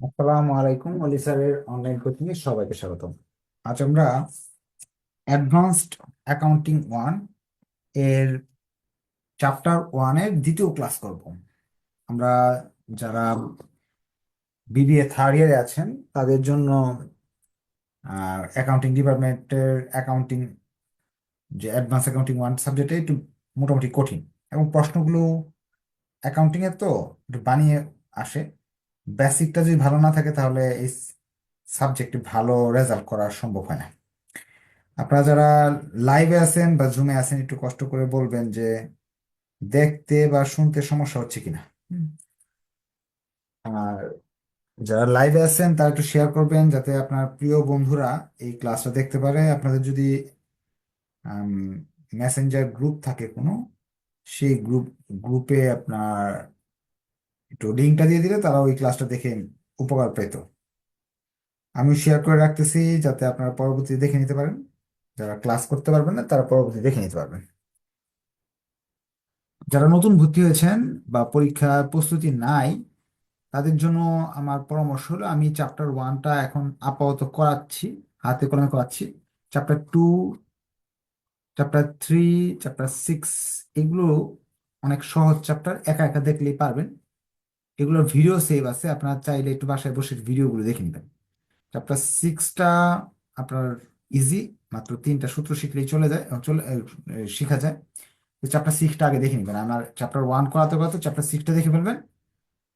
আসসালামু আলাইকুম অলি স্যারের অনলাইন কোচিং এ সবাইকে স্বাগতম। আজ আমরা অ্যাডভান্সড অ্যাকাউন্টিং ওয়ানের চ্যাপ্টার ওয়ানের দ্বিতীয় ক্লাস করব। আমরা যারা বিবিএ থার্ড ইয়ারে আছেন, তাদের জন্য অ্যাকাউন্টিং ডিপার্টমেন্টের অ্যাকাউন্টিং যে অ্যাডভান্স অ্যাকাউন্টিং ওয়ান সাবজেক্টে একটু মোটামুটি কঠিন। এবং প্রশ্নগুলো অ্যাকাউন্টিং এর তো একটু বানিয়ে আসে। বেসিকটা যদি ভালো না থাকে তাহলে এই সাবজেক্টে ভালো রেজাল্ট করা সম্ভব হয় না। আপনারা যারা লাইভে আছেন বা জুমে আছেন একটু কষ্ট করে বলবেন যে দেখতে বা শুনতে সমস্যা হচ্ছে কিনা। আর যারা লাইভে আছেন তারা একটু শেয়ার করবেন যাতে আপনার প্রিয় বন্ধুরা এই ক্লাসটা দেখতে পারে। আপনাদের যদি মেসেঞ্জার গ্রুপ থাকে কোনো সেই গ্রুপ গ্রুপে আপনার একটু লিঙ্কটা দিয়ে দিলে তারা ওই ক্লাসটা দেখে উপকার পেত। আমি শেয়ার করে রাখতেছি যাতে আপনারা পরবর্তী দেখে নিতে পারেন। যারা ক্লাস করতে পারবেন না, তারা পরবর্তী দেখে নিতে পারবেন। যারা নতুন ভর্তি হয়েছেন বা পরীক্ষার প্রস্তুতি নাই, তাদের জন্য আমার পরামর্শ হলো, আমি চ্যাপ্টার ওয়ানটা এখন আপাতত করাচ্ছি, হাতে কলমে করাচ্ছি। Chapter two chapter three chapter six এগুলো অনেক সহজ চ্যাপ্টার একা একা দেখলেই পারবেন। এগুলোর ভিডিও সেভ আছে, আপনার চাইলে একটু বাসায় বসে ভিডিওগুলো দেখে নেবেন। চ্যাপ্টার সিক্সটা আপনার ইজি মাত্র তিনটা সূত্র শিখলেই চলে যায় চলে শেখা যায়। চ্যাপ্টার সিক্সটা আগে দেখে নেবেন। আমার চ্যাপ্টার ওয়ান করাতে করাতে চ্যাপ্টার সিক্সটা দেখে ফেলবেন।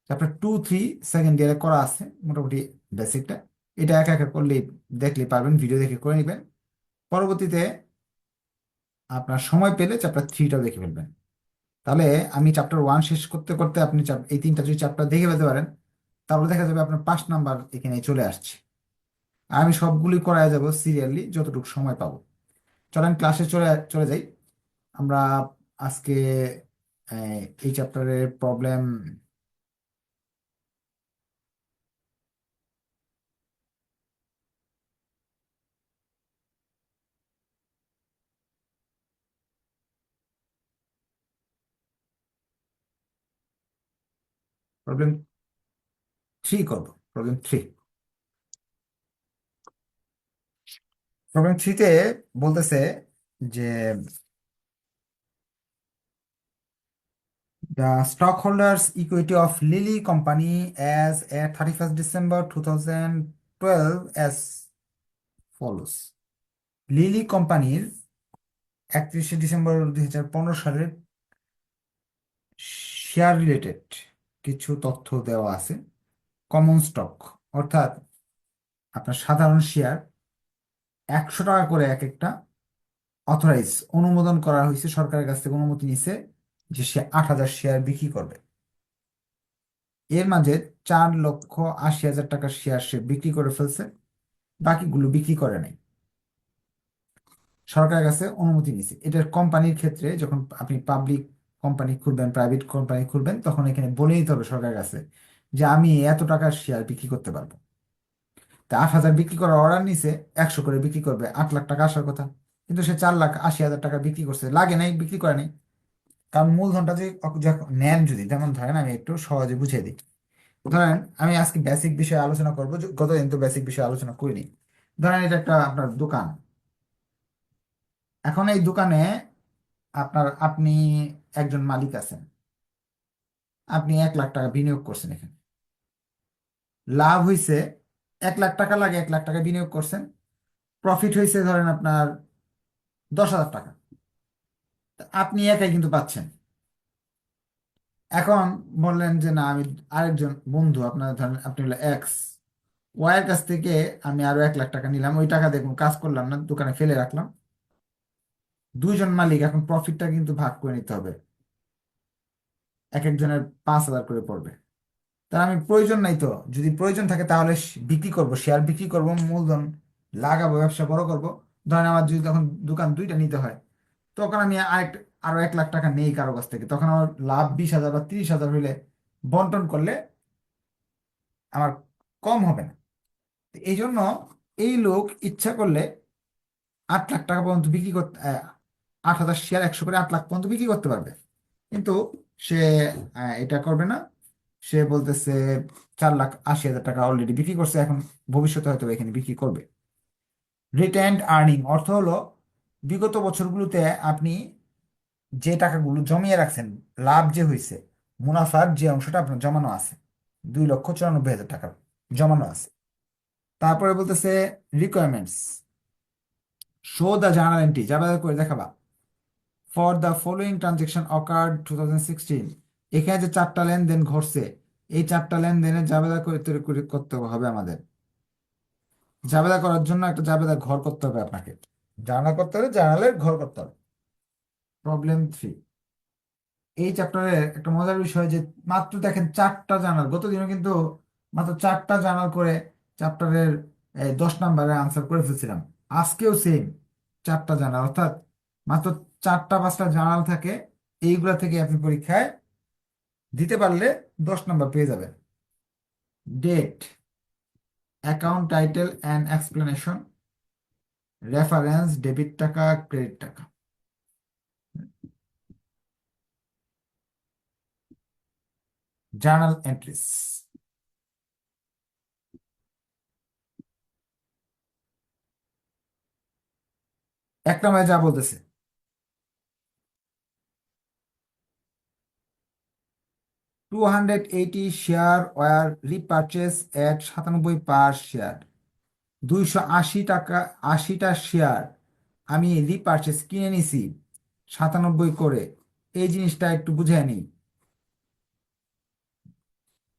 চ্যাপ্টার টু থ্রি সেকেন্ড ইয়ারে করা আছে, মোটামুটি বেসিকটা এটা একা একা করলেই, দেখলেই পারবেন ভিডিও দেখে করে নেবেন। পরবর্তীতে আপনার সময় পেলে চ্যাপ্টার থ্রিটাও দেখে ফেলবেন। তাহলে আমি চ্যাপ্টার ওয়ান শেষ করতে করতে আপনি এই তিনটা যদি চ্যাপ্টার দেখে পেতে পারেন, তাহলে দেখা যাবে আপনার পাঁচ নাম্বার এখানে চলে আসছে। আমি সবগুলি করায় যাব সিরিয়ালি যতটুকু সময় পাবো। চলেন ক্লাসে চলে চলে যাই। আমরা আজকে এই চ্যাপ্টারের প্রবলেম প্রবলেম থ্রি করব প্রবলেম থ্রি প্রবলেম থ্রিতে বলতেছে যে The stockholders' equity of Lilly Company as at 31st December 2012 as follows. Lily কোম্পানির একত্রিশে ডিসেম্বর দুই হাজার পনেরো সালের শেয়ার রিলেটেড কিছু তথ্য দেওয়া আছে। কমন স্টক অর্থাৎ আপনার সাধারণ শেয়ার একশো টাকা করে এক একটা অথরাইজ অনুমোদন করা হয়েছে, সরকারের কাছ থেকে অনুমতি নিছে যে সে আট হাজার শেয়ার বিক্রি করবে। এর মাঝে চার লক্ষ আশি হাজার টাকার শেয়ার সে বিক্রি করে ফেলছে, বাকিগুলো বিক্রি করে নাই। সরকারের কাছে অনুমতি নিছে এটার কোম্পানির ক্ষেত্রে যখন আপনি পাবলিক কোম্পানি খুলবেন প্রাইভেট কোম্পানি খুলবেন, তখন এখানে বলে দিতে হবে সরকারের কাছে যে আমি এত টাকার শেয়ার বিক্রি করতে পারব। তা আট হাজার বিক্রি করার অর্ডার নিছে, একশো করে বিক্রি করবে, আট লাখ টাকা আসার কথা। কিন্তু সে চার লাখ আশি হাজার টাকা বিক্রি করছে, লাগে নাই, বিক্রি করে নাই। কারণ মূলধনটা যদি নেন যদি, যেমন ধরেন আমি একটু সহজে বুঝিয়ে দিই। ধরেন আমি আজকে বেসিক বিষয়ে আলোচনা করব গতদিন তো বেসিক বিষয়ে আলোচনা করিনি। ধরেন এটা একটা আপনার দোকান। এখন এই দোকানে আপনার, আপনি একজন মালিক আছেন। আপনি এক লাখ টাকা বিনিয়োগ করছেন এখানে। লাভ হয়েছে এক লাখ টাকা লাগে, এক লাখ টাকা বিনিয়োগ করছেন। প্রফিট হয়েছে ধরেন আপনার দশ হাজার টাকা। আপনি একাই কিন্তু পাচ্ছেন। এখন বললেন যে, না, আমি আরেকজন বন্ধু, আপনার ধরেন আপনি হলো এক্স ওয়াইয়ের কাছ থেকে আমি আরও এক লাখ টাকা নিলাম। ওই টাকা দেখুন কাজ করলাম না, দোকানে ফেলে রাখলাম। দুইজন মালিক, এখন প্রফিটটা কিন্তু ভাগ করে নিতে হবে। এক একজনের পাঁচ হাজার করে পড়বে। তার আমি প্রয়োজন নাই তো। যদি প্রয়োজন থাকে তাহলে বিক্রি করব শেয়ার বিক্রি করব, মূলধন লাগাবো, ব্যবসা বড় করব। ধরেন আমার যদি তখন দোকান দুইটা নিতে হয়, তখন আমি আরেক আরও এক লাখ টাকা নেই কারও কাছ থেকে। তখন আমার লাভ বিশ হাজার বা তিরিশ হাজার হইলে বন্টন করলে আমার কম হবে না। এই জন্য এই লোক ইচ্ছা করলে আট লাখ টাকা পর্যন্ত বিক্রি করতে আট হাজার শেয়ার একশো করে আট লাখ পর্যন্ত বিক্রি করতে পারবে। কিন্তু সে এটা করবে না। সে বলতেছে, চার লাখ আশি হাজার টাকা অলরেডি বিক্রি করছে, এখন ভবিষ্যতে হয়তো এখানে বিক্রি করবে। রিটেন্ড আর্নিং অর্থ হলো, বিগত বছরগুলোতে আপনি যে টাকাগুলো জমিয়ে রাখছেন, লাভ যে হয়েছে মুনাফার যে অংশটা আপনার জমানো আছে, দুই লক্ষ চুরানব্বই হাজার টাকা জমানো আছে। তারপরে বলতেছে requirements show the journal entry যাবে করে দেখাবা। For the following transaction occurred two thousand sixteen এখানে যে চারটা লেনদেন ঘটছে, এই চারটা লেনদেনের জাবেদা করে করতে হবে আমাদের। জাবেদা করার জন্য একটা জাবেদা ঘর করতে হবে আপনাকে। জার্নাল করতে হবে জার্নালের ঘর করতে হবে। প্রবলেম থ্রি এই চ্যাপ্টারের একটা মজার বিষয় যে মাত্র দেখেন চারটা জার্নাল গত দিনও কিন্তু মাত্র চারটা জার্নাল করে চ্যাপ্টারের দশ নাম্বারে আনসার করে ফেলছিলাম। আজকেও সেম চারটা জার্নাল অর্থাৎ মাত্র চারটা, পাঁচটা জার্নাল থাকে, এইগুলা থেকে আপনি পরীক্ষায় দিতে পারলে দশ নম্বর পেয়ে যাবেন। Date account title and explanation reference debit টাকা ক্রেডিট টাকা। জার্নাল এন্ট্রিস এক নম্বরে যা বলতেছে two hundred eighty share were repurchase at সাতানব্বই পার শেয়ার দুইশো আশি টাকা, আশিটা শেয়ার আমি রিপারচেস কিনে নিছি সাতানব্বই করে। এই জিনিসটা একটু বুঝে নিই।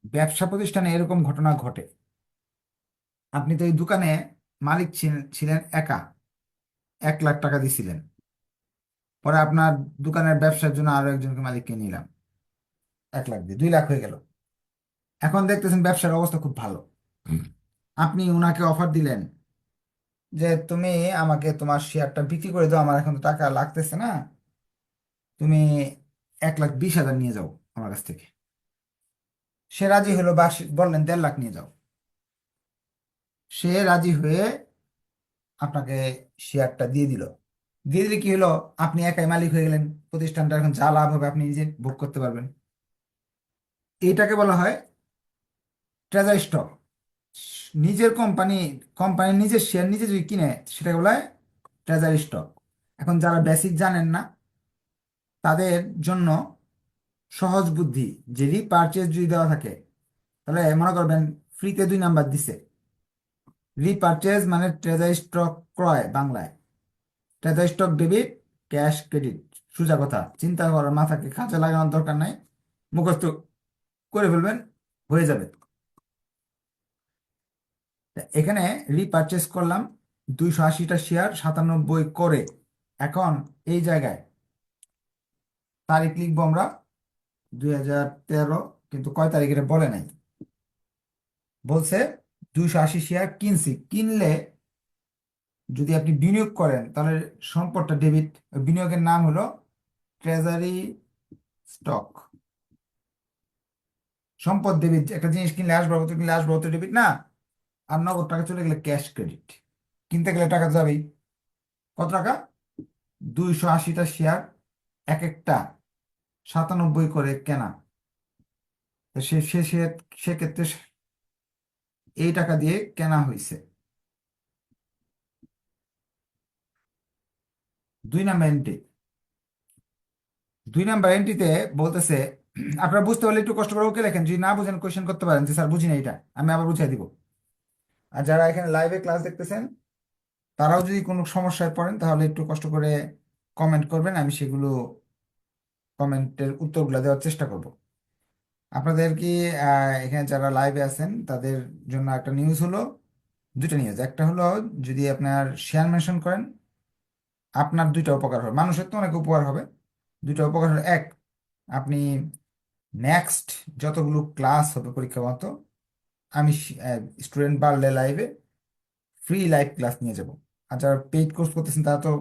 ব্যবসা প্রতিষ্ঠানে এরকম ঘটনা ঘটে। আপনি তো এই দোকানে মালিক ছিলেন একা। এক লাখ টাকা দিছিলেন। পরে আপনার দোকানের ব্যবসার জন্য আরও একজনকে মালিককে নিলাম। এক লাখ দিয়ে দুই লাখ হয়ে গেল। এখন দেখতেছেন ব্যবসার অবস্থা খুব ভালো। আপনি উনাকে অফার দিলেন যে তুমি আমাকে তোমার শেয়ারটা বিক্রি করে দাও আমার এখন তো টাকা লাগতেছে না। তুমি এক লাখ বিশ হাজার নিয়ে যাও আমার কাছ থেকে। সে রাজি হলো বা বললেন দেড় লাখ নিয়ে যাও। সে রাজি হয়ে আপনাকে শেয়ারটা দিয়ে দিল। দিয়ে দিলে কি হলো? আপনি একাই মালিক হয়ে গেলেন। প্রতিষ্ঠানটা এখন যা লাভ হবে আপনি নিজে ভোগ করতে পারবেন। এইটাকে বলা হয় ট্রেজারি স্টক নিজের কোম্পানি কোম্পানির নিজের শেয়ার নিজে যদি কিনে, সেটাকে বলা হয় ট্রেজারি স্টক এখন যারা বেসিক জানেন না, তাদের জন্য সহজ বুদ্ধি যে রিপারচেজ যদি দেওয়া থাকে, তাহলে মনে করবেন ফ্রিতে দুই নাম্বার দিছে। রিপারচেজ মানে ট্রেজারি স্টক ক্রয় বাংলায়। Treasury stock debit cash credit সোজা কথা, চিন্তা করার মাথাকে কাজে লাগানোর দরকার নাই। মুখস্থ করে ফেলবেন, হয়ে যাবে। এখানে রিপারচেজ করলাম দুইশো আশিটা শেয়ার সাতানব্বই করে। এখন এই জায়গায় তারিখ লিখব আমরা দুই হাজার তেরো, কিন্তু কয় তারিখ এটা বলে নাই। বলছে দুইশো আশি শেয়ার কিনছি। কিনলে যদি আপনি বিনিয়োগ করেন, তাহলে সম্পদটা ডেবিট বিনিয়োগের নাম হলো ট্রেজারি স্টক সম্পদ ডেবিট একটা জিনিস কিনলে আসবাবপত্র কিনলে আসবাবপত্র ডেবিট না? আর নগদ টাকা চলে গেলে ক্যাশ ক্রেডিট কিনতে গেলে টাকা যাবেই। কত টাকা? দুইশো আশিটা শেয়ার এক একটা সাতানব্বই করে কেনা। সে, সে- সেক্ষেত্রে এই টাকা দিয়ে কেনা হয়েছে দুই নাম্বার এন্ট্রি দুই নাম্বার এন্ট্রিতে বলতেছে আপনারা বুঝতে পারলে একটু কষ্ট করে ওকে লেখেন, যদি না বুঝেন কোয়েশ্চেন করতে পারেন, যে স্যার বুঝি না এটা, আমি আবার বুঝিয়ে দিব। আর যারা এখানে লাইভে ক্লাস দেখতেছেন, তারাও যদি কোনো সমস্যায় পড়েন, তাহলে একটু কষ্ট করে কমেন্ট করবেন, আমি সেগুলো কমেন্টের উত্তরগুলো দেওয়ার চেষ্টা করব। আপনাদের কি এখানে যারা লাইভে আছেন, তাদের জন্য একটা নিউজ হলো দুটো নিউজ একটা হলো, যদি আপনার শেয়ার মেনশন করেন, আপনার দুইটা উপকার হবে। মানুষের তো অনেক উপকার হবে। দুইটা উপকার হলো, এক, আপনি নেক্সট যতগুলো ক্লাস হবে পরীক্ষা মতো, আমি স্টুডেন্ট বাড়লে লাইভে ফ্রি লাইভ ক্লাস নিয়ে যাব। আর যারা পেইড কোর্স করতেছেন, তারা তো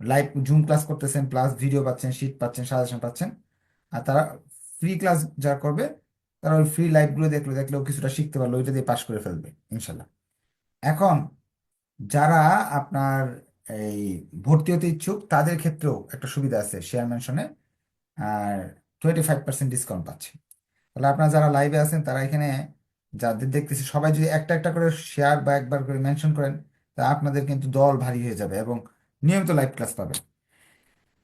লাইভ জুম ক্লাস করতেছেন প্লাস ভিডিও পাচ্ছেন শিট পাচ্ছেন সাজেশন পাচ্ছেন। আর তারা ফ্রি ক্লাস যারা করবে, তারা ওই ফ্রি লাইভগুলো দেখল দেখলেও কিছুটা শিখতে পারল, ওইটা দিয়ে পাস করে ফেলবে, ইনশাল্লাহ। এখন, যারা আপনার এই ভর্তি হতে ইচ্ছুক, তাদের ক্ষেত্রেও একটা সুবিধা আছে শেয়ার মেনশনে আর টোয়েন্টি ফাইভ পার্সেন্ট ডিসকাউন্ট পাচ্ছে। তাহলে আপনারা যারা লাইভে আছেন, তারা এখানে যাদের দেখতেছি, সবাই যদি একটা একটা করে শেয়ার বা একবার করে মেনশন করেন, তা আপনাদের কিন্তু দল ভারী হয়ে যাবে এবং নিয়মিত লাইভ ক্লাস পাবেন।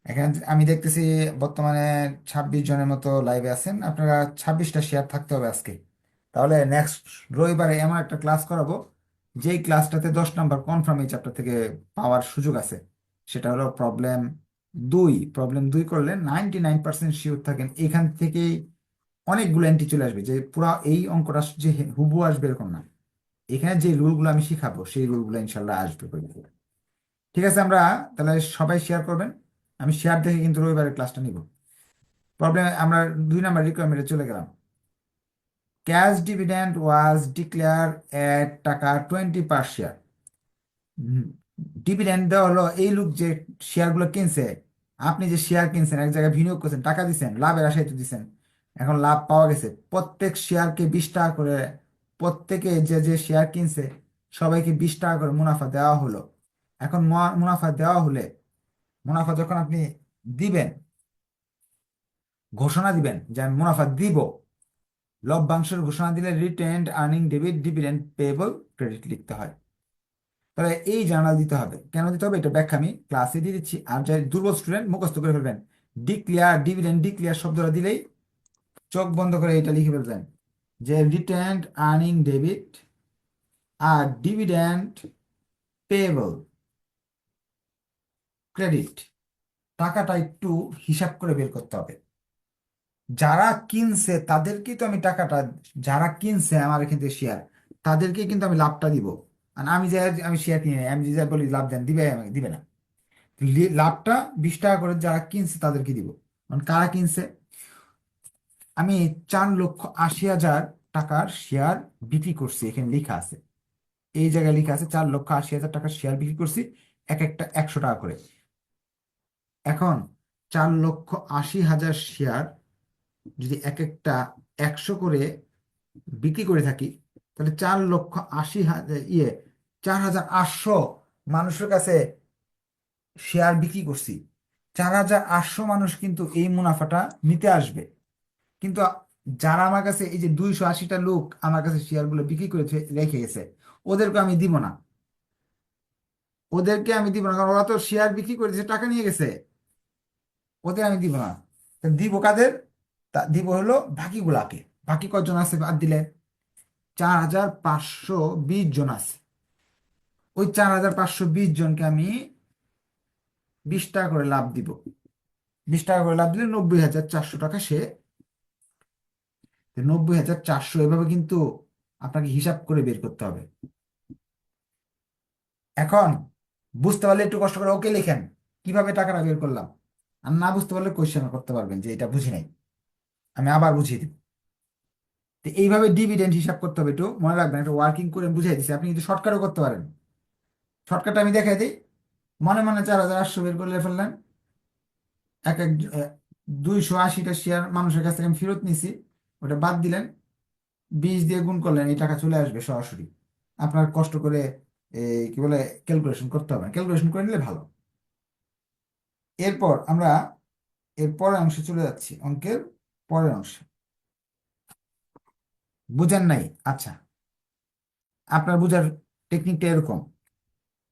এখানে আমি দেখতেছি বর্তমানে ছাব্বিশ জনের মতো লাইভে আছেন। আপনারা ছাব্বিশটা শেয়ার থাকতে হবে আজকে। তাহলে নেক্সট রবিবারে এমন একটা ক্লাস করাবো, যেই ক্লাসটাতে দশ নাম্বার কনফার্ম এই চ্যাপ্টার থেকে পাওয়ার সুযোগ আছে। সেটা হলো প্রবলেম দুই প্রবলেম দুই করলে নাইনটি নাইন পার্সেন্ট শিওর থাকেন। এখান থেকেই অনেকগুলো এন্ট্রি চলে আসবে যে পুরো এই অঙ্কটা যে হুবু আসবে এরকম না। এখানে যে রুলগুলো আমি শিখাবো, সেই রুলগুলো ইনশাল্লাহ আসবে। ঠিক আছে, আমরা তাহলে সবাই শেয়ার করবেন। আমি শেয়ার দেখে কিন্তু রবিবারের ক্লাসটা নিব। প্রবলেম আমরা দুই নাম্বার রিকোয়ারমেন্টে চলে গেলাম। Cash dividend was declare at টাকা টোয়েন্টি পার শেয়ার ডিভিডেন্ড দেওয়া হলো, এই লোক যে শেয়ারগুলো কিনছে, আপনি যে শেয়ার কিনছেন, এক জায়গায় বিনিয়োগ করছেন, টাকা দিচ্ছেন লাভের আশায় তো দিছেন, এখন লাভ পাওয়া গেছে। প্রত্যেক শেয়ারকে বিশ টাকা করে, প্রত্যেকে যে যে শেয়ার কিনছে, সবাইকে বিশ টাকা করে মুনাফা দেওয়া হলো। এখন মুনাফা দেওয়া হলে, মুনাফা যখন আপনি দিবেন, ঘোষণা দিবেন যে আমি মুনাফা দিব, লভ্যাংশের ঘোষণা দিলে retained earning debit dividend payable credit লিখতে হয়। তাহলে এই জার্নাল দিতে হবে। কেন দিতে হবে? এটা ব্যাখ্যা আমি ক্লাসে দিয়ে দিচ্ছি। আর যাই দুর্বল স্টুডেন্ট মুখস্থ করে ফেলবেন। ডিক্লিয়ার ডিভিডেন্ড ডিক্লিয়ার শব্দটা দিলেই চোখ বন্ধ করে এটা লিখে ফেলবেন। যে রিটেন্ড আর্নিং ডেবিট আর ডিভিডেন্ড পেয়েবল ক্রেডিট টাকাটা একটু হিসাব করে বের করতে হবে। যারা কিনছে, তাদেরকেই তো আমি টাকাটা, যারা কিনছে আমার এখান থেকে শেয়ার তাদেরকে কিন্তু আমি লাভটা দিব। আর আমি যে আমি শেয়ার কিনে নেই, আমি যে বলি লাভ দেন দিবে আমাকে দিবে না। লাভটা বিশ টাকা করে যারা কিনছে তাদেরকে দিব। মানে কারা কিনছে? আমি চার লক্ষ আশি হাজার টাকার শেয়ার বিক্রি করছি এখানে লেখা আছে। এই জায়গায় লেখা আছে চার লক্ষ আশি হাজার টাকার শেয়ার বিক্রি করছি এক একটা একশো টাকা করে। এখন চার লক্ষ আশি হাজার শেয়ার যদি এক একটা একশো করে বিক্রি করে থাকি তাহলে চার লক্ষ আশি হাজার ইয়ে চার হাজার আটশো মানুষের কাছে শেয়ার বিক্রি করছি। চার হাজার আটশো মানুষ কিন্তু এই মুনাফাটা নিতে আসবে। কিন্তু যারা আমার কাছে এই যে দুইশো আশিটা লোক আমার কাছে শেয়ারগুলো বিক্রি করে রেখে গেছে, ওদেরকে আমি দিব না। ওদেরকে আমি দিব না, কারণ ওরা তো শেয়ার বিক্রি করেছে টাকা নিয়ে গেছে। ওদের আমি দিব না। দিব কাদের? তা দিব হলো বাকিগুলাকে। বাকি কজন আছে বাদ দিলে? চার হাজার পাঁচশো বিশ জন আছে। ওই চার হাজার পাঁচশো বিশ জনকে আমি বিশ টাকা করে লাভ দিব। বিশ টাকা করে লাভ দিলে নব্বই হাজার চারশো টাকা সে নব্বই হাজার চারশো এভাবে কিন্তু আপনাকে হিসাব করে বের করতে হবে। এখন বুঝতে পারলে একটু কষ্ট করে ওকে লিখেন, কীভাবে টাকাটা বের করলাম। আর না বুঝতে পারলে কোয়েশ্চেন করতে পারবেন যে এটা বুঝি নাই। আমি আবার বুঝিয়ে দিব। তো এইভাবে ডিভিডেন্ড হিসাব করতে হবে একটু, মনে রাখবেন, একটা ওয়ার্কিং করে বুঝিয়ে দিচ্ছি আপনি কিন্তু শর্টকাটও করতে পারেন। শর্টকাটটা আমি দেখাই দিই, মনে মনে চার হাজার আটশো বের করে ফেললেন। এক এক দুইশো আশিটা শেয়ার মানুষের কাছ থেকে আমি ফেরত নিছি, ওটা বাদ দিলেন, বিশ দিয়ে গুণ করলেন, এই টাকা চলে আসবে সরাসরি। আপনার কষ্ট করে এই কি বলে ক্যালকুলেশন করতে হবে ক্যালকুলেশন করে নিলে ভালো। এরপর আমরা, এর পরের অংশে চলে যাচ্ছি, অঙ্কের পরের অংশে। বুঝেন নাই? আচ্ছা। আপনার বুঝার টেকনিকটা এরকম।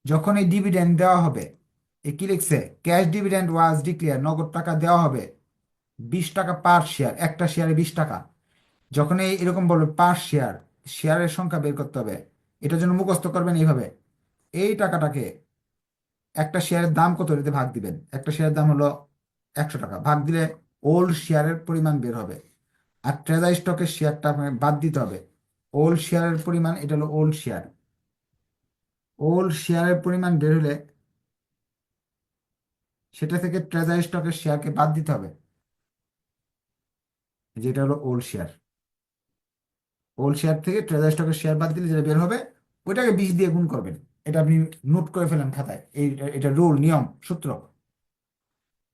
যখন এই ডিভিডেন্ড দেওয়া হবে, এ কি লিখছে? ক্যাশ ডিভিডেন্ড ওয়াজ ডিক্লেয়ার নগদ টাকা দেওয়া হবে, বিশ টাকা পার শেয়ার একটা শেয়ারে বিশ টাকা। যখন এই এরকম বলবে পার শেয়ার শেয়ারের সংখ্যা বের করতে হবে, এটার জন্য মুখস্থ করবেন এইভাবে। এই টাকাটাকে একটা শেয়ারের দাম কত এটাতে ভাগ দিবেন? একটা শেয়ারের দাম হলো একশো টাকা। ভাগ দিলে ওল্ড শেয়ারের পরিমাণ বের হবে। আর ট্রেজারি স্টকের শেয়ারটা আপনাকে বাদ দিতে হবে। ওল্ড শেয়ারের পরিমাণ, এটা হলো ওল্ড শেয়ার ওল্ড শেয়ারের পরিমাণ বের হলে সেটা থেকে ট্রেজারি স্টকের শেয়ারকে বাদ দিতে হবে। যেটা হলো ওল্ড শেয়ার ওল্ড শেয়ার থেকে ট্রেজারি স্টকের শেয়ার বাদ দিলে যেটা বের হবে, ওইটাকে বিশ দিয়ে গুণ করবেন। এটা আপনি নোট করে ফেলেন খাতায়। এই, এটা রুল নিয়ম, সূত্র।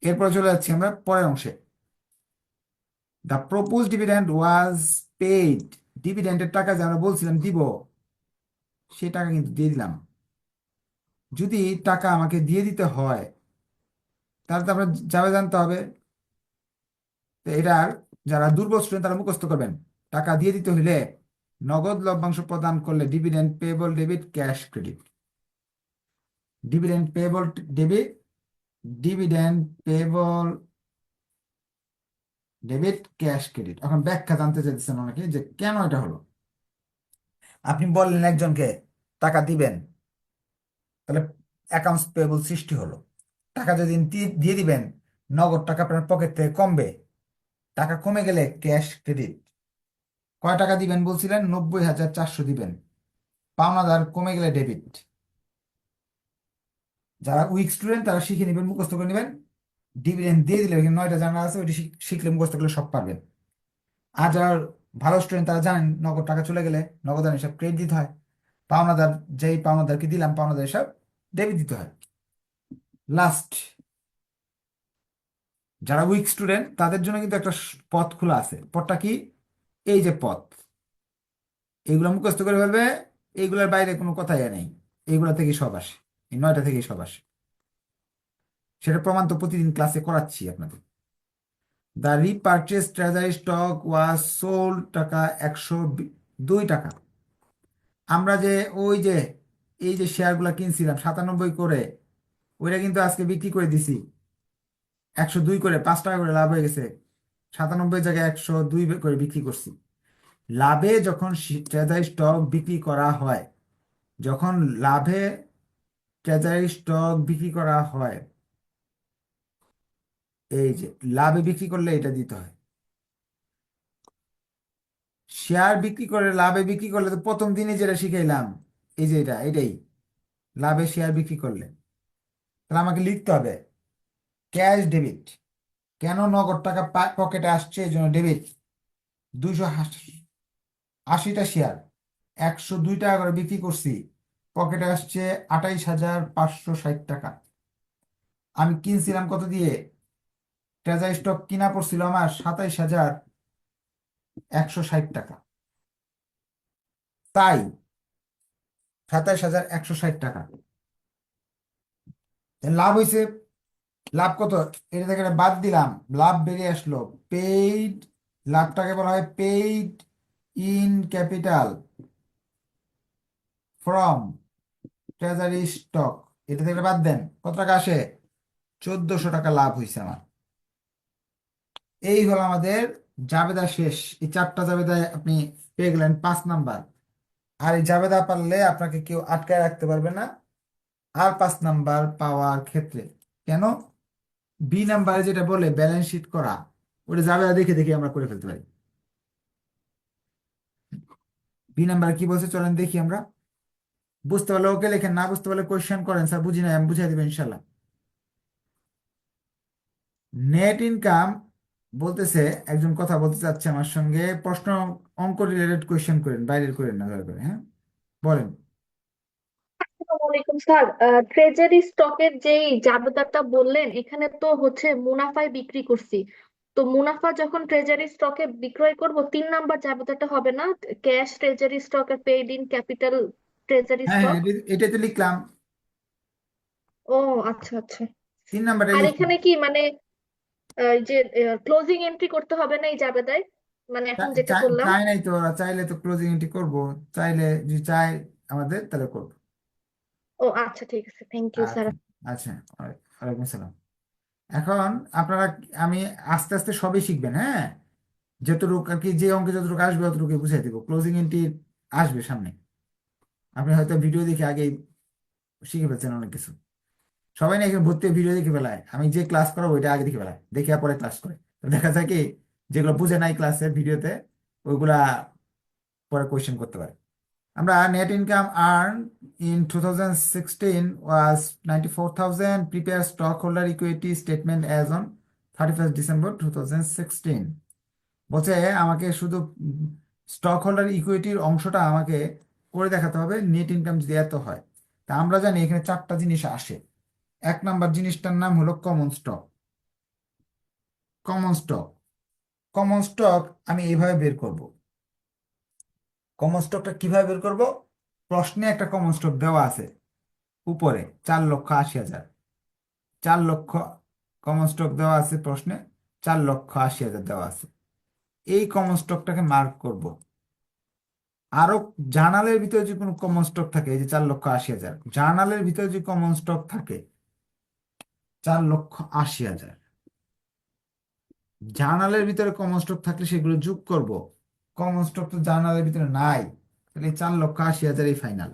এরপরে চলে যাচ্ছি আমরা পরের অংশে। The propose dividend was paid ডিভিডেন্ডের টাকা যে আমরা বলছিলাম দিব সেই টাকা কিন্তু দিয়ে দিলাম। যদি টাকা আমাকে দিয়ে দিতে হয়, তাহলে তো আমরা যাবে জানতে হবে। তো এটার যারা দুর্বল স্টুডেন্ট তারা মুখস্থ করবেন। টাকা দিয়ে দিতে হলে নগদ লভ্যাংশ প্রদান করলে dividend payable debit cash credit dividend payable debit dividend payable debit, cash credit. এখন ব্যাখ্যা জানতে চাইতেছেন অনেকে যে কেন এটা হলো? আপনি বললেন একজনকে টাকা দিবেন, তাহলে অ্যাকাউন্টস পেবল সৃষ্টি হলো। টাকা যদি দিয়ে দিবেন, নগদ টাকা আপনার পকেট থেকে কমবে। টাকা কমে গেলে ক্যাশ ক্রেডিট। কয় টাকা দিবেন বলছিলেন? নব্বই হাজার চারশো দিবেন। পাওনাদার কমে গেলে ডেবিট যারা উইক স্টুডেন্ট তারা শিখে নেবেন, মুখস্থ করে নেবেন। ডিভিডেন্ড দিয়ে দিলে ওইখানে নয়টা জানা আছে, ওইটি শিখলে মুখস্থ করলে সব পারবেন। আর যারা ভালো স্টুডেন্ট তারা জানেন নগদ টাকা চলে গেলে নগদান হিসাব ক্রেডিট দিতে হয়। পাওনাদার যেই পাওনাদারকে দিলাম, পাওনাদার হিসাব ডেবিট দিতে হয়। লাস্ট যারা উইক স্টুডেন্ট তাদের জন্য কিন্তু একটা পথ খোলা আছে। পথটা কি? এই যে পথ। এইগুলো মুখস্থ করে ফেলবে এইগুলোর বাইরে কোনো কথাই নেই। এইগুলা থেকেই সব আসে, এই নয়টা থেকেই সব আসে। সেটা প্রমাণ তো প্রতিদিন ক্লাসে করাচ্ছি আপনাদের। The repurchase treasury stock was sold টাকা একশো দুই টাকা। আমরা যে ওই যে, এই যে শেয়ারগুলো কিনছিলাম, সাতানব্বই করে, ওইটা কিন্তু আজকে বিক্রি করে দিছি। একশো দুই করে, পাঁচ টাকা করে লাভ হয়ে গেছে। সাতানব্বই জায়গায় একশো দুই করে বিক্রি করছি। লাভে যখন ট্রেজারি স্টক বিক্রি করা হয়, যখন লাভে ট্রেজারি স্টক বিক্রি করা হয় এই যে লাভে বিক্রি করলে এটা দিতে হয়। শেয়ার বিক্রি করে, লাভে বিক্রি করলে তো প্রথম দিনে যেটা শিখাইলাম, এই যে এটা, এটাই। লাভে শেয়ার বিক্রি করলে। তাহলে আমাকে লিখতে হবে ক্যাশ ডেবিট কেন নগদ টাকা পকেটে আসছে, এই জন্য ডেবিট দুইশো আশিটা শেয়ার একশো দুই টাকা করে বিক্রি করছি পকেটে আসছে আঠাইশ হাজার পাঁচশো ষাট টাকা। আমি কিনছিলাম কত দিয়ে? ট্রেজারি স্টক কিনা পড়ছিল আমার সাতাইশ হাজার একশো ষাট টাকা। তাই সাতাইশ হাজার একশো ষাট টাকা। লাভ হয়েছে লাভ কত? এটা থেকে বাদ দিলাম। লাভ বেরিয়ে আসলো। পেইড লাভটাকে বলা হয় paid in capital from treasury stock এটা থেকে বাদ দেন। কত টাকা আসে? চোদ্দশো টাকা লাভ হয়েছে আমার। এই হলো আমাদের জাবেদা শেষ। এই চারটা জাবেদায় আপনি পেয়ে গেলেন পাঁচ নাম্বার। আর এই জাবেদা পারলে আপনাকে কেউ আটকায় রাখতে পারবে না। আর পাঁচ নাম্বার পাওয়ার ক্ষেত্রে। কেন? বি নাম্বারে যেটা বলে ব্যালেন্স শিট করা, ওটা জাবেদা দেখে দেখে আমরা করে ফেলতে পারি। বি নাম্বারে কি বলছে? চলেন দেখি আমরা। বুঝতে পারলে ওকে লেখেন, না বুঝতে পারলে কোয়েশ্চেন করেন। স্যার, বুঝি না আমি বুঝাই দেবো ইনশাল্লাহ নেট ইনকাম বলতেছে একজন কথা বলতে চাচ্ছে আমার সঙ্গে প্রশ্ন অঙ্ক রিলেটেড কোয়েশ্চেন করেন বাইরের করেন না দয়া করে হ্যাঁ? বলেন। স্যার। ট্রেজারি স্টকের যেই জাবেদাটা বললেন এখানে তো হচ্ছে মুনাফায় বিক্রি করছি। তো মুনাফা যখন ট্রেজারি স্টকে বিক্রয় করব তিন নাম্বার জাবেদাটা হবে না? ক্যাশ ট্রেজারি স্টক আর পেইড ইন ক্যাপিটাল ট্রেজারি হ্যাঁ হ্যাঁ স্টক এটা- তো লিখলাম। ও আচ্ছা আচ্ছা। তিন নাম্বারটা আর লিখলাম। এখানে কি মানে যে ক্লোজিং এন্ট্রি করতে হবে না এই জাবেদায় মানে এখন যেটা করলাম। চাই নাই তো ওরা চাইলে তো ক্লোজিং এন্ট্রি করব। চাইলে যদি চাই আমাদের তাহলে করব। ও আচ্ছা ঠিক আছে। থ্যাংক ইউ স্যার আচ্ছা আচ্ছা ওয়ালাইকুম আসসালাম এখন আপনারা আমি আস্তে আস্তে সবই শিখবেন হ্যাঁ? যতটুকু আর কি যে অঙ্কে যতটুকু আসবে ততটুকু বুঝাই দিব। ক্লোজিং এন্ট্রি আসবে সামনে। আপনি হয়তো ভিডিও দেখে আগেই শিখে ফেলছেন অনেক কিছু। সবাই না এখানে ভর্তি ভিডিও দেখে ফেলায়। আমি যে ক্লাস করাবো, ওইটা আগে দেখে ফেলায়। দেখে পরে ক্লাস করে। দেখা যায় কি, যেগুলো বুঝে নাই ক্লাসের ভিডিওতে ওইগুলা পরে কোয়েশ্চেন করতে পারে। আমরা net income earn in two thousand sixteen was ninety four thousand prepare stock holder equity statement as on thirty first December two thousand sixteen বলছে, আমাকে শুধু স্টক হোল্ডার ইকুইটির অংশটা আমাকে করে দেখাতে হবে নেট ইনকাম যদি এত হয়। তা আমরা জানি এখানে চারটা জিনিস আসে। এক নাম্বার জিনিসটার নাম হলো common stock common stock common stock আমি এইভাবে বের করব। কমন স্টকটা কীভাবে বের করব? প্রশ্নে একটা কমন স্টক দেওয়া আছে। উপরে চার লক্ষ আশি হাজার। চার লক্ষ কমন স্টক দেওয়া আছে প্রশ্নে। চার লক্ষ আশি হাজার দেওয়া আছে। এই কমন স্টকটাকে মার্ক করব। আরও জার্নালের ভিতরে যে কোনো কমন স্টক থাকে, এই যে চার লক্ষ আশি হাজার, জার্নালের ভিতরে যে কমন স্টক থাকে চার লক্ষ আশি হাজার। জার্নালের ভিতরে কমন স্টক থাকলে সেগুলো যোগ করব। কমন স্টক তো জার্নালের ভিতরে নাই। তাহলে চার লক্ষ আশি হাজার এই ফাইনাল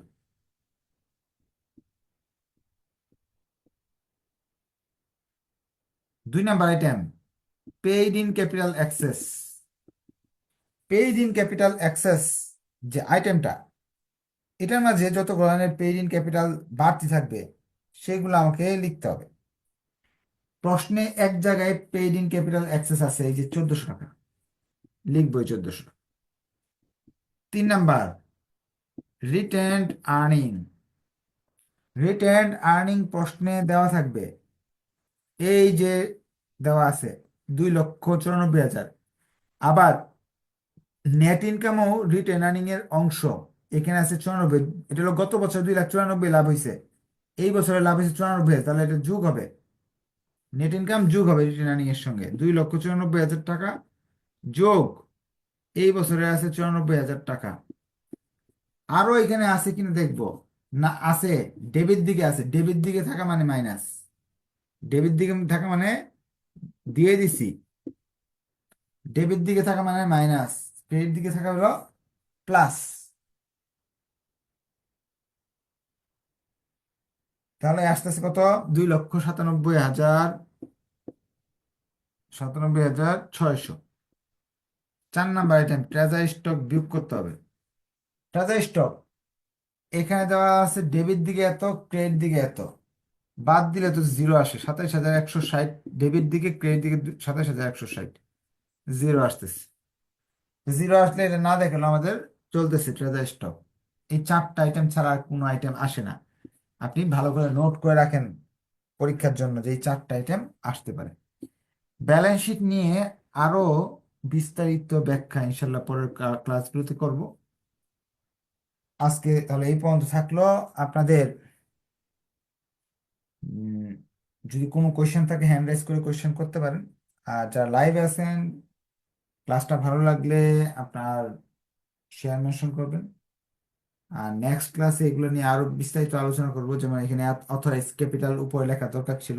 দুই number item paid in capital excess paid in capital excess যে আইটেমটা এটার মাঝে যত ধরনের পেইড ইন ক্যাপিটাল বাড়তি থাকবে, সেগুলো আমাকে লিখতে হবে। প্রশ্নে এক জায়গায় পেইড ইন ক্যাপিটাল অ্যাক্সেস আছে, এই যে চোদ্দশো টাকা। লিখব এই চোদ্দশো। তিন number retained earning retained earning প্রশ্নে দেওয়া থাকবে, এই যে দেওয়া আছে, দুই লক্ষ চুরানব্বই হাজার। আবার নেট ইনকামও রিটেন আর্নিং এর অংশ, এখানে আছে চুরানব্বই, এটা হলো গত বছর দুই লাখ চুরানব্বই লাভ হয়েছে এই বছরে লাভ হয়েছে চুরানব্বই তাহলে এটা যোগ হবে নেট ইনকাম যোগ হবে রিটেন আর্নিং এর সঙ্গে। দুই লক্ষ চুরানব্বই হাজার টাকা যোগ এই বছরে আছে চুরানব্বই হাজার টাকা। আরও এখানে আছে কিনা দেখব। না, আছে। ডেবিট দিকে আছে। ডেবিট দিকে থাকা মানে মাইনাস ডেবিট দিকে থাকা মানে দিয়ে দিছি। ডেবিট দিকে থাকা মানে মাইনাস ক্রেডিট দিকে থাকা হলো প্লাস তাহলে আসতেছে কত? দুই লক্ষ সাতানব্বই হাজার সাতানব্বই হাজার ছয়শো। চার নাম্বার আইটেম ট্রেজারি স্টক বিয়োগ করতে হবে। ট্রেজারি স্টক এখানে দেওয়া আছে ডেবিট দিকে এত ক্রেডিট দিকে এত। বাদ দিলে তো জিরো আসে, সাতাইশ হাজার একশো ষাট ডেবিট দিকে ক্রেডিট দিকে সাতাইশ হাজার একশো ষাট। জিরো আসতেছে। জিরো আসলে এটা না দেখাল আমাদের চলতেছে ট্রেজারি স্টক এই চারটা আইটেম ছাড়া আর কোনো আইটেম আসে না। আপনি ভালো করে নোট করে রাখেন পরীক্ষার জন্য যে চারটা আইটেম আসতে পারে। ব্যালেন্স শিট নিয়ে আরও বিস্তারিত ব্যাখ্যা ইনশাল্লাহ পরের ক্লাসগুলোতে করব। আজকে তাহলে এই পর্যন্ত থাকল। আপনাদের যদি কোনো কোয়েশ্চেন থাকে হ্যান্ড রাইজ করে কোয়েশ্চেন করতে পারেন। আর যারা লাইভে আছেন ক্লাসটা ভালো লাগলে আপনার শেয়ার মেনশন করবেন। আর নেক্সট ক্লাসে এগুলো নিয়ে আরও বিস্তারিত আলোচনা করব, যেমন এখানে অথরাইজ ক্যাপিটাল উপরে লেখা দরকার ছিল।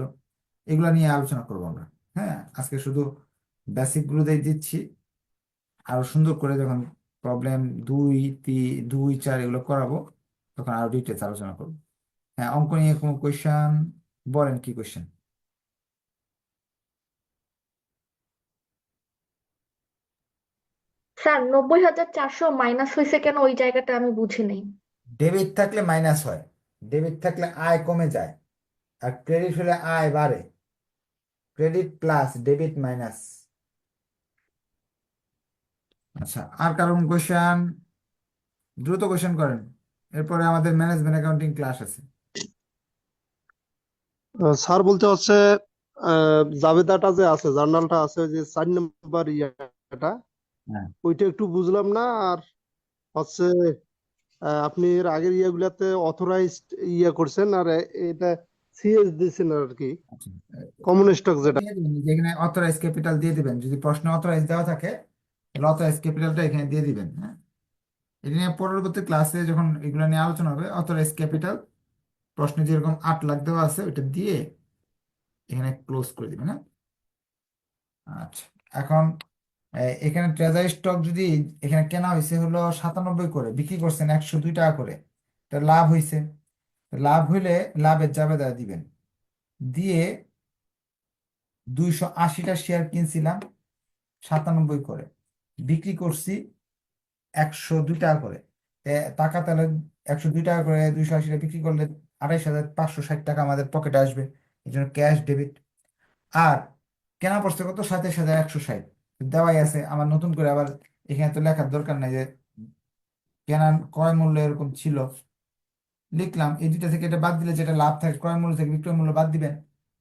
এগুলো নিয়ে আলোচনা করব আমরা। হ্যাঁ আজকে শুধু বেসিকগুলো দিচ্ছি। আরও সুন্দর করে যখন প্রবলেম দুই তিন দুই, চার এগুলো করাবো, তখন আরও ডিটেলস আলোচনা করব। হ্যাঁ অঙ্ক নিয়ে কোনো কোয়েশ্চেন বলেন কি কোয়েশ্চেন স্যার নব্বই হাজার চারশো মাইনাস হয়েছে কেন? ওই জায়গাটা আমি বুঝি নেই। ডেবিট থাকলে মাইনাস হয়। ডেবিট থাকলে আয় কমে যায়। আর ক্রেডিট হলে আয় বাড়ে। Credit plus debit minus. আচ্ছা আর কারণ কোয়েশ্চেন দ্রুত কোয়েশ্চেন করেন। এরপরে আমাদের ম্যানেজমেন্ট অ্যাকাউন্টিং ক্লাস আছে। স্যার বলতে হচ্ছে আহ, জাবেদাটা যে আছে জার্নালটা আছে যে চার নম্বর ইয়াটা ওইটা একটু বুঝলাম না আর হচ্ছে আহ, আপনি এর আগের ইয়াগুলাতে অথরাইজড ইয়া করছেন আর এটা সিএস দিয়েছেন আর কি। আচ্ছা। কমন স্টক যেটা। যেখানে অথরাইজ ক্যাপিটাল দিয়ে দিবেন। যদি প্রশ্নে অথরাইজ দেওয়া থাকে তাহলে অথরাইজ ক্যাপিটালটা এখানে দিয়ে দিবেন হ্যাঁ। এটা নিয়ে পরবর্তী ক্লাসে যখন এগুলো নিয়ে আলোচনা হবে অথরাইজ ক্যাপিটাল প্রশ্নে যেরকম আট লাখ দেওয়া আছে ওইটা দিয়ে এখানে ক্লোজ করে দিবেন হ্যাঁ। আচ্ছা এখন এখানে ট্রেজারি স্টক যদি এখানে কেনা হয়েছে হলো সাতানব্বই করে, বিক্রি করছেন একশো দুই টাকা করে, তা লাভ হয়েছে লাভ হইলে লাভের জাবেদা দিবেন। দিয়ে দুইশো আশিটা শেয়ার কিনছিলাম সাতানব্বই করে, বিক্রি করছি একশো দুই টাকা করে। টাকা তাহলে একশো দুই টাকা করে দুইশো আশিটা বিক্রি করলে আড়াইশ হাজার পাঁচশো ষাট টাকা আমাদের পকেটে আসবে এই জন্য ক্যাশ ডেবিট আর কেনা পড়ছে কত? সাতাইশ হাজার একশো ষাট। দেওয়াই আছে আমার নতুন করে আবার এখানে তো লেখার দরকার নাই যে কেনা ক্রয় মূল্য এরকম ছিল। লিখলাম, এই দুইটা থেকে এটা বাদ দিলে যেটা লাভ থাকে, ক্রয় মূল্য থেকে বিক্রয় মূল্য বাদ দিবেন,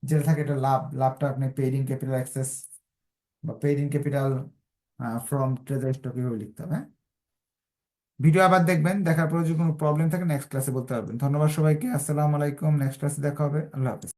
যেটা থাকে এটা লাভ। লাভটা আপনি পেইড ইন ক্যাপিটাল অ্যাক্সেস বা paid in capital from treasury stock এভাবে লিখতে হবে হ্যাঁ? ভিডিও আবার দেখবেন, দেখার পরে যদি কোনো প্রবলেম থাকে নেক্সট ক্লাসে বলতে পারবেন। ধন্যবাদ সবাইকে, আসসালামু আলাইকুম নেক্সট ক্লাসে দেখা হবে, আল্লাহ হাফেজ।